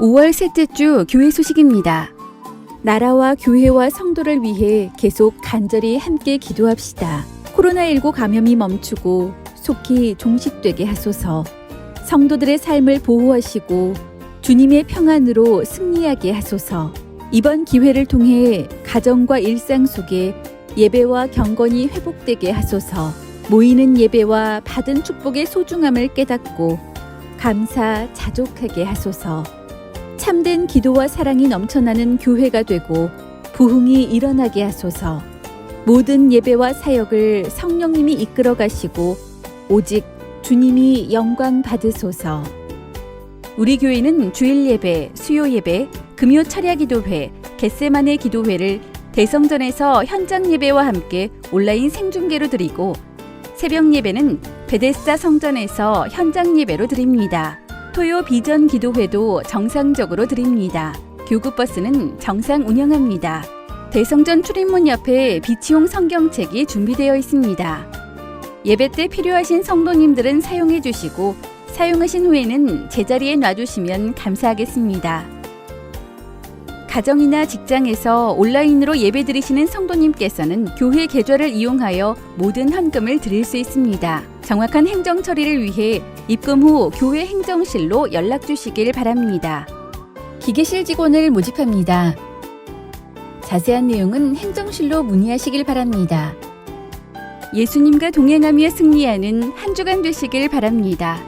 5월 셋째 주 교회 소식입니다. 나라와 교회와 성도를 위해 계속 간절히 함께 기도합시다. 코로나19 감염이 멈추고 속히 종식되게 하소서. 성도들의 삶을 보호하시고 주님의 평안으로 승리하게 하소서. 이번 기회를 통해 가정과 일상 속에 예배와 경건이 회복되게 하소서. 모이는 예배와 받은 축복의 소중함을 깨닫고 감사 자족하게 하소서. 참된 기도와 사랑이 넘쳐나는 교회가 되고 부흥이 일어나게 하소서. 모든 예배와 사역을 성령님이 이끌어 가시고 오직 주님이 영광 받으소서. 우리 교회는 주일 예배, 수요 예배, 금요 철야 기도회, 겟세만의 기도회를 대성전에서 현장 예배와 함께 온라인 생중계로 드리고 새벽 예배는 베데스다 성전에서 현장 예배로 드립니다. 토요 비전 기도회도 정상적으로 드립니다. 교구버스는 정상 운영합니다. 대성전 출입문 옆에 비치용 성경책이 준비되어 있습니다. 예배 때 필요하신 성도님들은 사용해 주시고 사용하신 후에는 제자리에 놔두시면 감사하겠습니다. 가정이나 직장에서 온라인으로 예배 드리시는 성도님께서는 교회 계좌를 이용하여 모든 헌금을 드릴 수 있습니다. 정확한 행정 처리를 위해 입금 후 교회 행정실로 연락 주시길 바랍니다. 기계실 직원을 모집합니다. 자세한 내용은 행정실로 문의하시길 바랍니다. 예수님과 동행하며 승리하는 한 주간 되시길 바랍니다.